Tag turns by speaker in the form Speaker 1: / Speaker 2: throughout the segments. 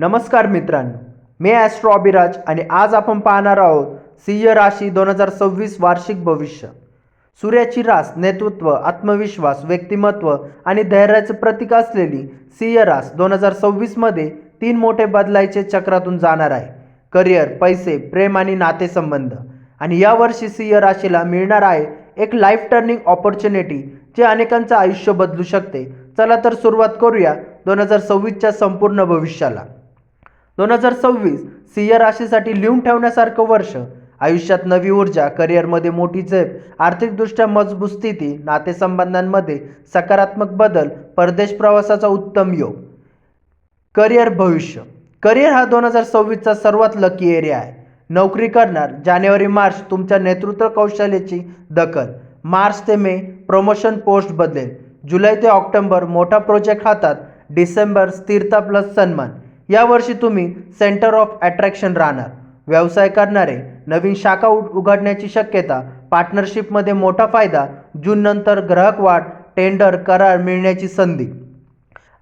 Speaker 1: नमस्कार मित्रांनो मी ॲस्ट्रो अभिराज आणि आज आपण पाहणार आहोत सिंह राशी दोन हजार सव्वीस वार्षिक भविष्य. सूर्याची रास नेतृत्व आत्मविश्वास व्यक्तिमत्व आणि धैर्याचं प्रतीक असलेली सिंह रास दोन हजार सव्वीसमध्ये तीन मोठे बदलायचे चक्रातून जाणार आहे. करिअर पैसे प्रेम आणि नातेसंबंध. आणि यावर्षी सिंह राशीला मिळणार आहे एक लाईफ टर्निंग ऑपॉर्च्युनिटी जे अनेकांचं आयुष्य बदलू शकते. चला तर सुरुवात करूया दोन हजार सव्वीसच्या संपूर्ण भविष्याला. दोन हजार सव्वीस सिंह राशीसाठी लिहून ठेवण्यासारखं वर्ष. आयुष्यात नवी ऊर्जा करिअरमध्ये मोठी झेप आर्थिकदृष्ट्या मजबूत स्थिती नातेसंबंधांमध्ये सकारात्मक बदल परदेश प्रवासाचा उत्तम योग. करिअर भविष्य. करिअर हा दोन हजार सव्वीसचा सर्वात लकी एरिया आहे. नोकरी करणार जानेवारी मार्च तुमच्या नेतृत्व कौशल्याची दखल. मार्च ते मे प्रमोशन पोस्ट बदलेल. जुलै ते ऑक्टोबर मोठा प्रोजेक्ट हातात. डिसेंबर स्थिरता प्लस सन्मान. यावर्षी तुम्ही सेंटर ऑफ अट्रॅक्शन राहणार. व्यवसाय करणारे नवीन शाखा उघडण्याची शक्यता पार्टनरशिपमध्ये मोठा फायदा जूननंतर ग्राहकवाढ ग्राहक टेंडर करार मिळण्याची संधी.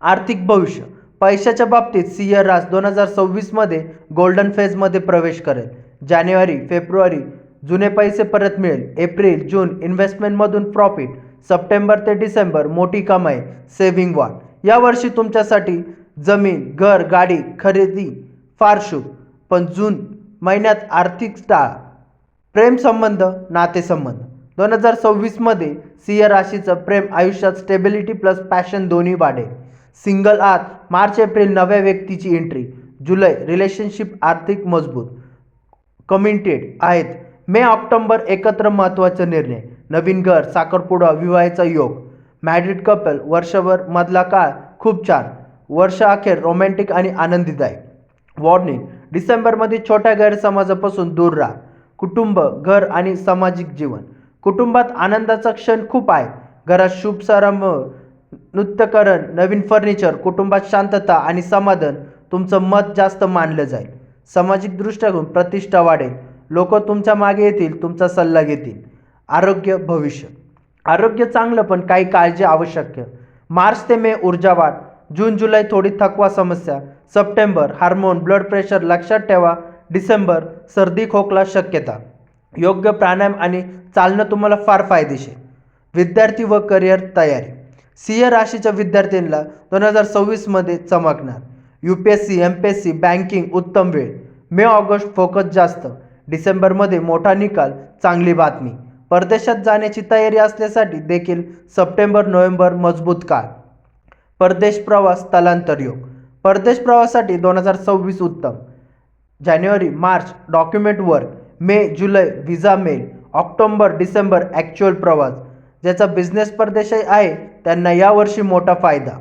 Speaker 1: आर्थिक भविष्य. पैशाच्या बाबतीत सिंह रास दोन हजार सव्वीसमध्ये गोल्डन फेजमध्ये प्रवेश करेल. जानेवारी फेब्रुवारी जुने पैसे परत मिळेल. एप्रिल जून इन्व्हेस्टमेंटमधून प्रॉफिट सप्टेंबर ते डिसेंबर मोठी कमाई सेव्हिंग वाढ. यावर्षी तुमच्यासाठी जमीन घर गाडी खरेदी फार शुभ पण जून महिन्यात आर्थिक टाळा. प्रेमसंबंध नातेसंबंध दोन हजार सव्वीसमध्ये सिंह राशीचं प्रेम आयुष्यात स्टेबिलिटी प्लस पॅशन दोन्ही वाढेल सिंगल आत मार्च एप्रिल नव्या व्यक्तीची एंट्री जुलै रिलेशनशिप आर्थिक मजबूत. कमिटेड आहेत. मे ऑक्टोबर एकत्र महत्त्वाचा निर्णय. नवीन घर साखरपुडा विवाहाचा योग. मॅरिड कपल वर्षभर मधला काळ खूप छान. वर्ष अखेर रोमॅन्टिक आणि आनंदीदायक वॉर्निंग डिसेंबरमध्ये छोट्या गैरसमाजापासून दूर राहा. कुटुंब घर आणि सामाजिक जीवन. कुटुंबात आनंदाचा क्षण खूप आहे. घरात शुभ समारंभ नृत्यकरण नवीन फर्निचर कुटुंबात शांतता आणि समाधान तुमचं मत जास्त मानलं जाईल. सामाजिक दृष्ट्यातून प्रतिष्ठा वाढेल. लोक तुमच्या मागे येतील तुमचा सल्ला घेतील. आरोग्य भविष्य. आरोग्य चांगलं पण काही काळजी आवश्यक मार्च ते मे ऊर्जा वाढ. जून जुलै थोडी थकवा समस्या. सप्टेंबर हार्मोन ब्लड प्रेशर लक्षात ठेवा. डिसेंबर सर्दी खोकला शक्यता. योग्य प्राणायाम आणि चालणं तुम्हाला फार फायदेशीर. विद्यार्थी व करिअर तयारी. सिंह राशीच्या विद्यार्थ्यांना दोन हजार सव्वीसमध्ये चमकणार. U P S C M P S C banking उत्तम वेळ. मे ऑगस्ट फोकस जास्त. डिसेंबरमध्ये मोठा निकाल चांगली बातमी. परदेशात जाण्याची तयारी असल्यासाठी देखील सप्टेंबर नोव्हेंबर मजबूत काळ. परदेश प्रवास स्थलांतर योग. परदेश प्रवासासाठी दोन हजार सव्वीस उत्तम. जानेवारी मार्च डॉक्युमेंट वर्क मे जुलै व्हिजा मेल. ऑक्टोंबर डिसेंबर ॲक्च्युअल प्रवास. ज्याचा बिझनेस परदेशही आहे त्यांना यावर्षी मोठा फायदा.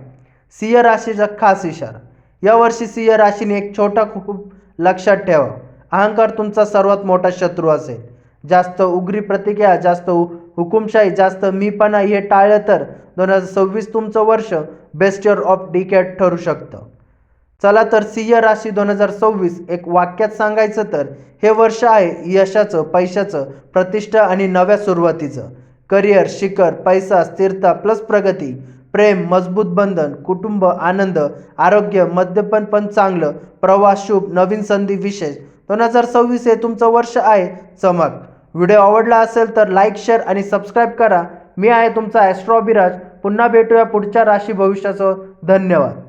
Speaker 1: सिंह राशीचा खास इशारा. यावर्षी सिंह राशीने एक छोटा खूप लक्षात ठेवा. अहंकार तुमचा सर्वात मोठा शत्रू असेल. जास्त उग्री प्रतिक्रिया जास्त हुकुमशाही जास्त मीपणा हे टाळलं तर. दोन हजार सव्वीस तुमचं वर्ष बेस्ट इयर ऑफ डिकेट ठरू शकतं. चला तर सिंह राशी दोन हजार सव्वीस एक वाक्यात सांगायचं तर हे वर्ष आहे यशाचं पैशाचं प्रतिष्ठा आणि नव्या सुरुवातीचं. करिअर शिखर पैसा स्थिरता प्लस प्रगती. प्रेम मजबूत बंधन कुटुंब आनंद आरोग्य मद्यपन पण चांगलं. प्रवास शुभ नवीन संधी विशेष. दोन हजार सव्वीस हे तुमचं वर्ष आहे चमक. व्हिडिओ आवडला असेल तर लाईक शेअर आणि सबस्क्राईब करा. मी आहे तुमचा ॲस्ट्रॉबिराज पुन्हा भेटूया पुढच्या राशी भविष्याचं. धन्यवाद.